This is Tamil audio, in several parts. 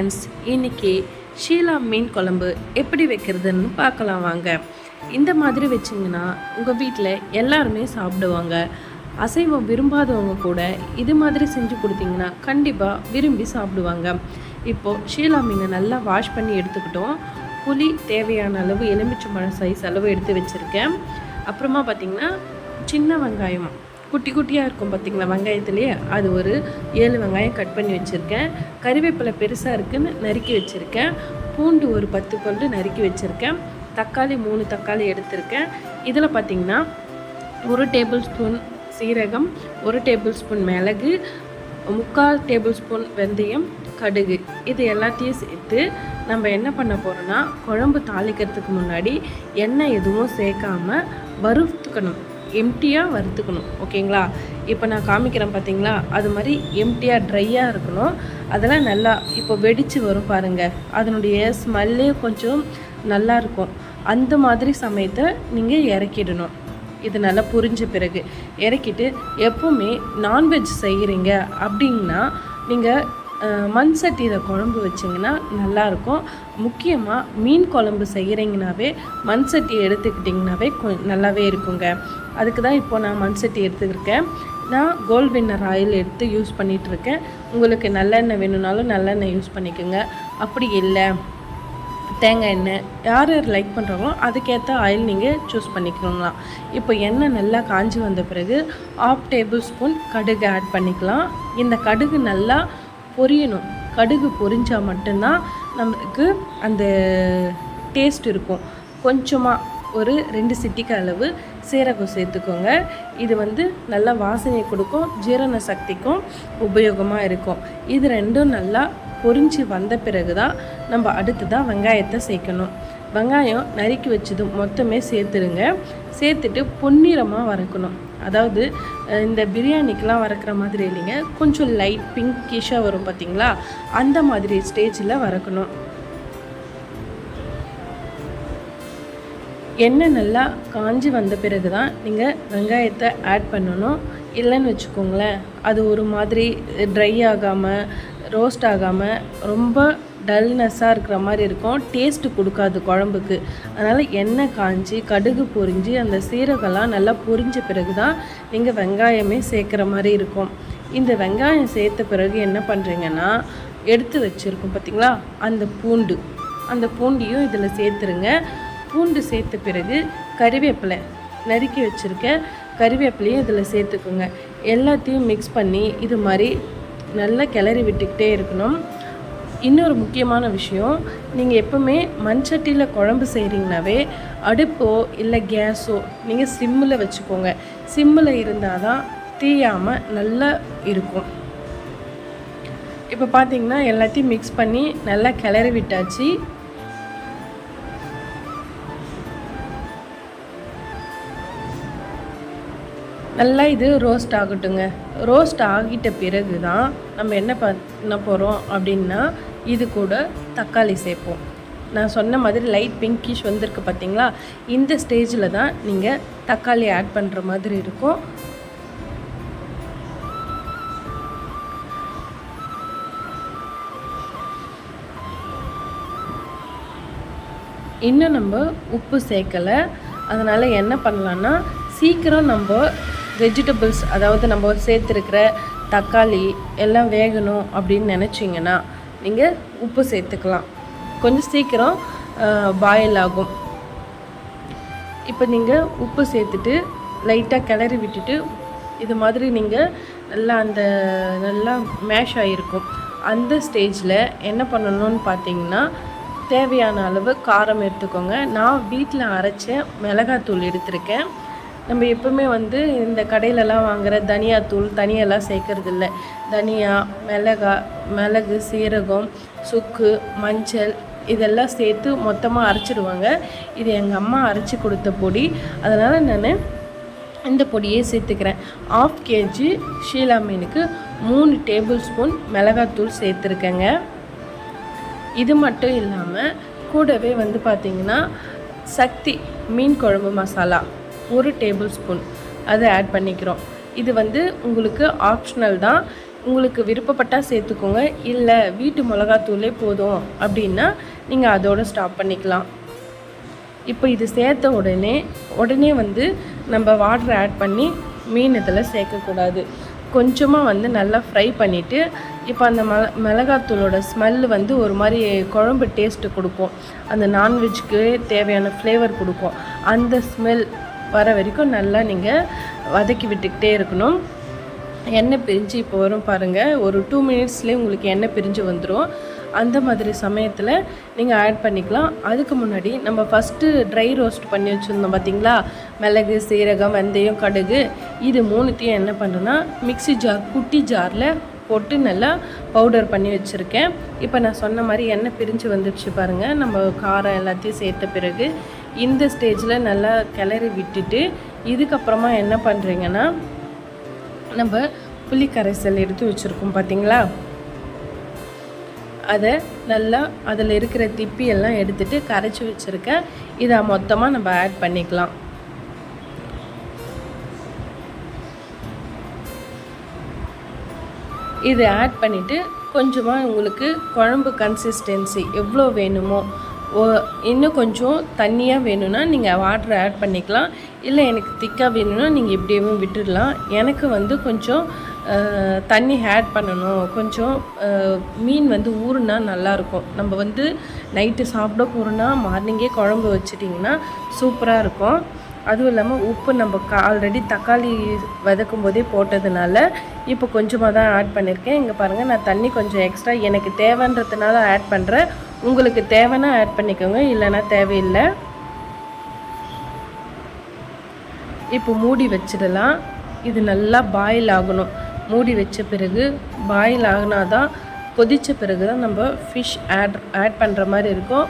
ஃப்ரெண்ட்ஸ் இன்னைக்கு ஷீலா மீன் குழம்பு எப்படி வைக்கிறதுன்னு பார்க்கலாம் வாங்க. இந்த மாதிரி வச்சிங்கன்னா உங்கள் வீட்டில் எல்லாருமே சாப்பிடுவாங்க. அசைவம் விரும்பாதவங்க கூட இது மாதிரி செஞ்சு கொடுத்தீங்கன்னா கண்டிப்பாக விரும்பி சாப்பிடுவாங்க. இப்போது ஷீலா மீனை நல்லா வாஷ் பண்ணி எடுத்துக்கிட்டோம். புளி தேவையான அளவு எலுமிச்சம்பழம் சைஸ் அளவு எடுத்து வச்சுருக்கேன். அப்புறமா பார்த்திங்கன்னா சின்ன வெங்காயம் குட்டி குட்டியாக இருக்கும் பார்த்தீங்களா வெங்காயத்துலேயே அது ஒரு ஏழு வெங்காயம் கட் பண்ணி வச்சுருக்கேன். கறிவேப்பிலை பெருசாக இருக்குதுன்னு நறுக்கி வச்சுருக்கேன். பூண்டு ஒரு பத்து பல்லு நறுக்கி வச்சுருக்கேன். தக்காளி மூணு தக்காளி எடுத்திருக்கேன். இதில் பார்த்தீங்கன்னா ஒரு டேபிள் ஸ்பூன் சீரகம் ஒரு டேபிள் ஸ்பூன் மிளகு முக்கால் டேபிள் ஸ்பூன் வெந்தயம் கடுகு. இது எல்லாத்தையும் சேர்த்து நம்ம என்ன பண்ண போகிறோன்னா குழம்பு தாளிக்கிறதுக்கு முன்னாடி எண்ணெய் எதுவும் சேர்க்காம வறுத்துக்கணும். எம்டியாக வறுத்துக்கணும் ஓகேங்களா? இப்போ நான் காமிக்கிறேன் பார்த்தீங்களா அது மாதிரி எம்டியாக ட்ரையாக இருக்கணும். அதெல்லாம் நல்லா இப்போ வெடித்து வரும் பாருங்கள் அதனுடைய ஸ்மெல்லே கொஞ்சம் நல்லாயிருக்கும் அந்த மாதிரி சமயத்தை நீங்கள் இறக்கிடணும். இது நல்லா புரிஞ்ச பிறகு. இறக்கிட்டு எப்போவுமே நான்வெஜ் செய்கிறீங்க அப்படின்னா நீங்கள் மண் சட்டியில் குழம்பு வச்சிங்கன்னா நல்லாயிருக்கும் முக்கியமாக மீன் குழம்பு செய்கிறீங்கனாவே மண் சட்டி எடுத்துக்கிட்டிங்கனாவே கொ நல்லாவே இருக்குங்க. அதுக்கு தான் இப்போ நான் மண் சட்டி நான் கோல்ட் வின்னர் ஆயில் எடுத்து யூஸ் பண்ணிகிட்ருக்கேன் உங்களுக்கு நல்லெண்ணெய் வேணும்னாலும் நல்லெண்ணெய் யூஸ் பண்ணிக்கோங்க. அப்படி இல்லை தேங்காய் எண்ணெய் யார் யார் லைக் பண்ணுறாங்களோ அதுக்கேற்ற ஆயில் நீங்கள் சூஸ் பண்ணிக்கணுங்களாம் இப்போ எண்ணெய் நல்லா காஞ்சி வந்த பிறகு ஆஃப் டேபிள் ஸ்பூன் கடுகு ஆட் பண்ணிக்கலாம். இந்த கடுகு நல்லா பொரியணும். கடுகு பொரிஞ்சால் மட்டும்தான் நமக்கு அந்த டேஸ்ட் இருக்கும். கொஞ்சமாக ஒரு ரெண்டு சிட்டிக்கு அளவு சீரகம் சேர்த்துக்கோங்க. இது வந்து நல்லா வாசனை கொடுக்கும் ஜீரண சக்திக்கும் உபயோகமாக இருக்கும். இது ரெண்டும் நல்லா பொரிஞ்சு வந்த பிறகு தான் நம்ம அடுத்து தான் வெங்காயத்தை சேர்க்கணும். வெங்காயம் நறுக்கி வச்சது மொத்தமே சேர்த்துருங்க. சேர்த்துட்டு பொன்னிறமாக வறுக்கணும். அதாவது இந்த பிரியாணிக்கெலாம் வறுக்கிற மாதிரி இல்லைங்க. கொஞ்சம் லைட் பிங்கிஷாக வரும் பார்த்தீங்களா அந்த மாதிரி ஸ்டேஜில் வறுக்கணும். எண்ணெய் நல்லா காஞ்சி வந்த பிறகு தான் நீங்கள் வெங்காயத்தை ஆட் பண்ணணும். இல்லைன்னு வச்சுக்கோங்களேன் அது ஒரு மாதிரி ட்ரை ஆகாமல் ரோஸ்ட் ஆகாமல் ரொம்ப டல்னஸ்ஸாக இருக்கிற மாதிரி இருக்கும். டேஸ்ட்டு கொடுக்காது குழம்புக்கு. அதனால் எண்ணெய் காஞ்சி கடுகு பொரிஞ்சு அந்த சீரகம்லாம் நல்லா பொரிஞ்ச பிறகு தான் நீங்கள் வெங்காயமே சேர்க்குற மாதிரி இருக்கும். இந்த வெங்காயம் சேர்த்த பிறகு என்ன பண்ணுறீங்கன்னா எடுத்து வச்சுருக்கோம் பார்த்தீங்களா அந்த பூண்டு. அந்த பூண்டையும் இதில் சேர்த்துருங்க. பூண்டு சேர்த்த பிறகு கறிவேப்பிலை நறுக்கி வச்சுருக்க கறிவேப்பிலையும் இதில் சேர்த்துக்கோங்க. எல்லாத்தையும் மிக்ஸ் பண்ணி இது மாதிரி நல்லா கிளறி விட்டுக்கிட்டே இருக்கணும். இன்னொரு முக்கியமான விஷயம் நீங்கள் எப்போவுமே மண்சட்டியில் குழம்பு செய்கிறீங்கனாவே அடுப்போ இல்லை கேஸோ நீங்கள் சிம்மில் வச்சுக்கோங்க. சிம்மில் இருந்தால் தான் தீயாமல் நல்லா இருக்கும். இப்போ பார்த்தீங்கன்னா எல்லாத்தையும் மிக்ஸ் பண்ணி நல்லா கிளறி விட்டாச்சு. நல்லா இது ரோஸ்ட் ஆகட்டுங்க. ரோஸ்ட் ஆகிட்ட பிறகு தான் நம்ம என்ன பண்ண போகிறோம் அப்படின்னா இது கூட தக்காளி சேர்ப்போம். நான் சொன்ன மாதிரி லைட் பிங்கிஷ் வந்திருக்கு பார்த்தீங்களா இந்த ஸ்டேஜில் தான் நீங்கள் தக்காளி ஆட் பண்ணுற மாதிரி இருக்கும். இன்னும் நம்ம உப்பு சேர்க்கலை. அதனால் என்ன பண்ணலான்னா சீக்கிரம் நம்ம வெஜிடபிள்ஸ் அதாவது நம்ம சேர்த்துருக்கிற தக்காளி எல்லாம் வேகணும் அப்படின்னு நினச்சிங்கன்னா நீங்கள் உப்பு சேர்த்துக்கலாம். கொஞ்சம் சீக்கிரம் பாயில் ஆகும். இப்போ நீங்கள் உப்பு சேர்த்துட்டு லைட்டாக கிளறி விட்டுட்டு இது மாதிரி நீங்கள் நல்லா அந்த நல்லா மேஷ் ஆகிருக்கும் அந்த ஸ்டேஜில் என்ன பண்ணணும்னு பார்த்தீங்கன்னா தேவையான அளவு காரம் எடுத்துக்கோங்க. நான் வீட்டில் அரைச்ச மிளகாத்தூள் எடுத்திருக்கேன். நம்ம எப்பவுமே வந்து இந்த கடையிலலாம் வாங்குகிற தனியாத்தூள் தனியெல்லாம் சேர்க்கறது இல்லை தனியா மிளகா மிளகு சீரகம் சுக்கு மஞ்சள் இதெல்லாம் சேர்த்து மொத்தமாக அரைச்சிடுவாங்க. இது எங்கள் அம்மா அரைச்சி கொடுத்த பொடி. அதனால் நான் இந்த பொடியே சேர்த்துக்கிறேன். ஆஃப் கேஜி ஷீலா மீனுக்கு மூணு டேபிள் ஸ்பூன் மிளகாத்தூள் சேர்த்துருக்கேங்க. இது மட்டும் இல்லாமல் கூடவே வந்து பார்த்திங்கன்னா சக்தி மீன் குழம்பு மசாலா. ஒரு டேபிள் ஸ்பூன் அதை ஆட் பண்ணிக்கிறோம். இது வந்து உங்களுக்கு ஆப்ஷனல் தான். உங்களுக்கு விருப்பப்பட்டால் சேர்த்துக்கோங்க. இல்லை வீட்டு மிளகாத்தூளே போதும் அப்படின்னா நீங்கள் அதோட ஸ்டாப் பண்ணிக்கலாம். இப்போ இது சேர்த்த உடனே உடனே வந்து நம்ம வாட்டர் ஆட் பண்ணி மீன் இதில் சேர்க்கக்கூடாது. கொஞ்சமாக வந்து நல்லா ஃப்ரை பண்ணிவிட்டு இப்போ அந்த ம மிளகாத்தூளோட ஸ்மெல் வந்து ஒரு மாதிரி குழம்பு டேஸ்ட்டு கொடுக்கும். அந்த நான்வெஜ்க்கு தேவையான ஃப்ளேவர் கொடுக்கும். அந்த ஸ்மெல் வர வரைக்கும் நல்லா நீங்கள் வதக்கி விட்டுக்கிட்டே இருக்கணும். எண்ணெய் பிரிஞ்சு இப்போ வரும் பாருங்கள் ஒரு டூ மினிட்ஸ்லேயே உங்களுக்கு எண்ணெய் பிரிஞ்சு வந்துடும் அந்த மாதிரி சமயத்தில் நீங்கள் ஆட் பண்ணிக்கலாம். அதுக்கு முன்னாடி நம்ம ஃபஸ்ட்டு ட்ரை ரோஸ்ட் பண்ணி வச்சுருந்தோம் பார்த்தீங்களா மிளகு சீரகம் வெந்தயம் கடுகு. இது மூணுத்தையும் என்ன பண்ணுறேன்னா மிக்ஸி ஜார் குட்டி ஜாரில் போட்டு நல்லா பவுடர் பண்ணி வச்சுருக்கேன். இப்போ நான் சொன்ன மாதிரி எண்ணெய் பிரிஞ்சு வந்துடுச்சு பாருங்கள் நம்ம காரம் எல்லாத்தையும் சேர்த்த பிறகு இந்த ஸ்டேஜில் நல்லா கிளறி விட்டுட்டு இதுக்கப்புறமா என்ன பண்ணுறீங்கன்னா நம்ம புளி கரைசல் எடுத்து வச்சுருக்கோம் பார்த்தீங்களா அதை நல்லா அதில் இருக்கிற திப்பி எல்லாம் எடுத்துட்டு கரைச்சி வச்சுருக்கேன் இதை மொத்தமாக நம்ம ஆட் பண்ணிக்கலாம். இது ஆட் பண்ணிவிட்டு கொஞ்சமாக உங்களுக்கு குழம்பு கன்சிஸ்டன்சி எவ்வளோ வேணுமோ இன்னும் கொஞ்சம் தண்ணியாக வேணும்னா நீங்கள் வாட்டர் ஆட் பண்ணிக்கலாம். இல்லை எனக்கு திக்காக வேணும்னா நீங்கள் இப்படியேவும் விட்டுடலாம். எனக்கு வந்து கொஞ்சம் தண்ணி ஆட் பண்ணணும். கொஞ்சம் மீன் வந்து ஊறுனா நல்லாயிருக்கும் நம்ம வந்து நைட்டு சாப்பிட போகிறோன்னா மார்னிங்கே குழம்பு வச்சிட்டிங்கன்னா சூப்பராக இருக்கும். அதுவும் இல்லாமல் உப்பு நம்ம ஆல்ரெடி தக்காளி வதக்கும் போதே போட்டதுனால இப்போ கொஞ்சமாக தான் ஆட் பண்ணியிருக்கேன் இங்கே பாருங்கள் நான் தண்ணி கொஞ்சம் எக்ஸ்ட்ரா எனக்கு தேவைன்றதுனால ஆட் பண்ணுறேன் உங்களுக்கு தேவைன்னா ஆட் பண்ணிக்கோங்க இல்லைன்னா தேவையில்லை. இப்போ மூடி வச்சிடலாம். இது நல்லா பாயில் ஆகணும். மூடி வச்ச பிறகு பாயில் ஆகினா தான் கொதித்த பிறகு தான் நம்ம ஃபிஷ் ஆட் ஆட் பண்ணுற மாதிரி இருக்கும்.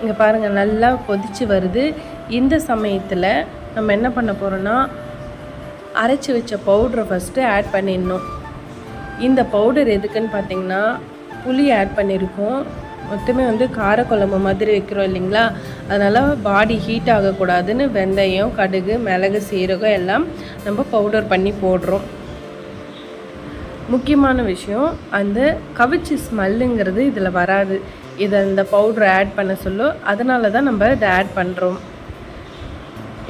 இங்கே பாருங்கள் நல்லா கொதிச்சு வருது. இந்த சமயத்தில் நம்ம என்ன பண்ண போகிறோன்னா அரைச்சி வச்ச பவுட்ரை ஃபஸ்ட்டு ஆட் பண்ணிடணும். இந்த பவுடர் எதுக்குன்னு பார்த்தீங்கன்னா புளி ஆட் பண்ணியிருக்கோம் மொத்தமே வந்து காரக்குழம்பு மாதிரி வைக்கிறோம் இல்லைங்களா? அதனால் பாடி ஹீட் ஆகக்கூடாதுன்னு வெந்தயம் கடுகு மிளகு சீரகம் எல்லாம் நம்ம பவுடர் பண்ணி போடுறோம். முக்கியமான விஷயம் அந்த கவிச்சி ஸ்மெல்லுங்கிறது இதில் வராது. இதை இந்த பவுடரை ஆட் பண்ண சொல்லோ அதனால தான் நம்ம இதை ஆட் பண்ணுறோம்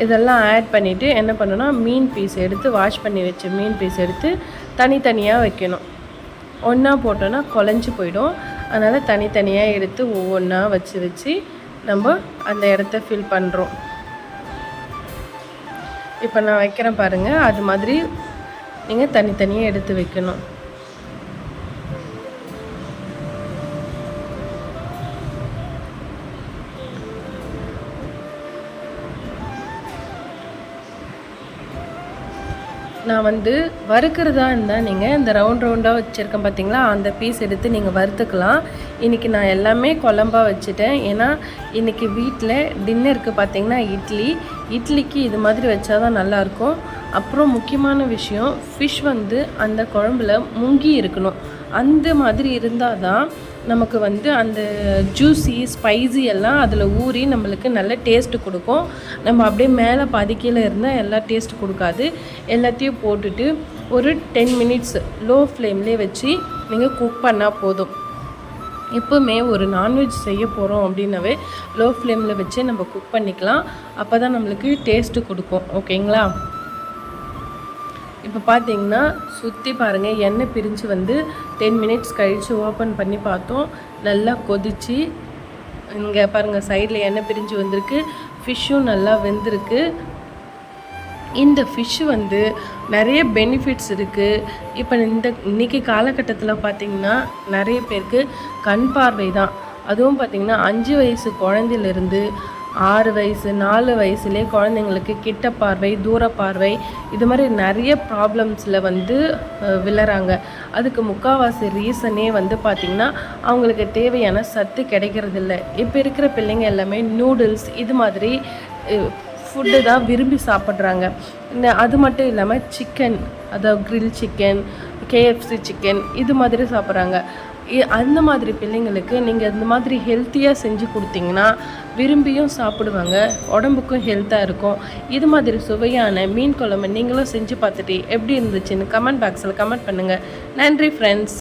இதெல்லாம் ஆட் பண்ணிவிட்டு என்ன பண்ணணும்னா மீன் பீஸ் எடுத்து வாஷ் பண்ணி வச்ச மீன் பீஸ் எடுத்து தனித்தனியாக வைக்கணும். ஒன்றா போட்டோன்னா குழஞ்சி போயிடும். அதனால் தனித்தனியாக எடுத்து ஒவ்வொன்றா வச்சு வச்சு நம்ம அந்த இடத்த ஃபில் பண்ணுறோம் இப்போ நான் வைக்கிறேன் பாருங்கள் அது மாதிரி நீங்கள் தனித்தனியாக எடுத்து வைக்கணும். நான் வந்து வறுக்கிறதா இருந்தால் நீங்கள் இந்த ரவுண்ட் ரவுண்டாக வச்சுருக்கேன் பார்த்தீங்களா அந்த பீஸ் எடுத்து நீங்கள் வறுத்துக்கலாம். இன்றைக்கி நான் எல்லாமே குழம்பா வச்சுட்டேன். ஏன்னா இன்றைக்கி வீட்டில் டின்னருக்கு பார்த்தீங்கன்னா இட்லி. இட்லிக்கு இது மாதிரி வச்சா தான் நல்லாயிருக்கும். அப்புறம் முக்கியமான விஷயம் ஃபிஷ் வந்து அந்த குழம்புல முங்கி இருக்கணும். அந்த மாதிரி இருந்தால் தான் நமக்கு வந்து அந்த ஜூஸி ஸ்பைசி எல்லாம் அதில் ஊறி நம்மளுக்கு நல்ல டேஸ்ட்டு கொடுக்கும். நம்ம அப்படியே மேலே பாதி கீழே இருந்தால் எல்லா டேஸ்ட் கொடுக்காது. எல்லாத்தையும் போட்டுட்டு ஒரு டென் மினிட்ஸ் லோ ஃப்ளேம்லேயே வச்சு நீங்கள் குக் பண்ணால் போதும். எப்போவுமே ஒரு நான்வெஜ் செய்ய போகிறோம் அப்படின்னாவே லோ ஃப்ளேமில் வச்சு நம்ம குக் பண்ணிக்கலாம். அப்போ தான் நம்மளுக்கு டேஸ்ட்டு கொடுக்கும். ஓகேங்களா இப்போ பார்த்தீங்கன்னா சுற்றி பாருங்கள் எண்ணெய் பிரிஞ்சு வந்து டென் மினிட்ஸ் கழித்து ஓப்பன் பண்ணி பார்த்தோம். நல்லா கொதிச்சு இங்கே பாருங்கள் சைடில் எண்ணெய் பிரிஞ்சு வந்திருக்கு. ஃபிஷ்ஷும் நல்லா வெந்திருக்கு. இந்த ஃபிஷ் வந்து நிறைய பெனிஃபிட்ஸ் இருக்குது இப்போ இந்த இன்னைக்கு காலகட்டத்தில் பார்த்திங்கன்னா நிறைய பேருக்கு கண் பார்வை தான். அதுவும் பார்த்திங்கன்னா அஞ்சு வயசு குழந்தையிலேருந்து ஆறு வயசு நாலு வயசுலேயே குழந்தைங்களுக்கு கிட்ட பார்வை தூர பார்வை இது மாதிரி நிறைய ப்ராப்ளம்ஸில் வந்து அஹ், விழறாங்க. அதுக்கு முக்கால்வாசி ரீசனே வந்து பார்த்திங்கன்னா அவங்களுக்கு தேவையான சத்து கிடைக்கிறதில்ல. இப்போ இருக்கிற பிள்ளைங்க எல்லாமே நூடுல்ஸ் இது மாதிரி ஃபுட்டு தான் விரும்பி சாப்பிட்றாங்க. இந்த அது மட்டும் இல்லாமல் சிக்கன் அதாவது க்ரில் சிக்கன் கேஎஃப்சி சிக்கன் இது மாதிரி சாப்பிட்றாங்க. அந்த மாதிரி பிள்ளைங்களுக்கு நீங்கள் இந்த மாதிரி ஹெல்த்தியாக செஞ்சு கொடுத்தீங்கன்னா விரும்பியும் சாப்பிடுவாங்க. உடம்புக்கும் ஹெல்த்தாக இருக்கும். இது மாதிரி சுவையான மீன் குழம்பு நீங்களும் செஞ்சு பார்த்துட்டு எப்படி இருந்துச்சுன்னு கமெண்ட் பாக்ஸில் கமெண்ட் பண்ணுங்கள் நன்றி ஃப்ரெண்ட்ஸ்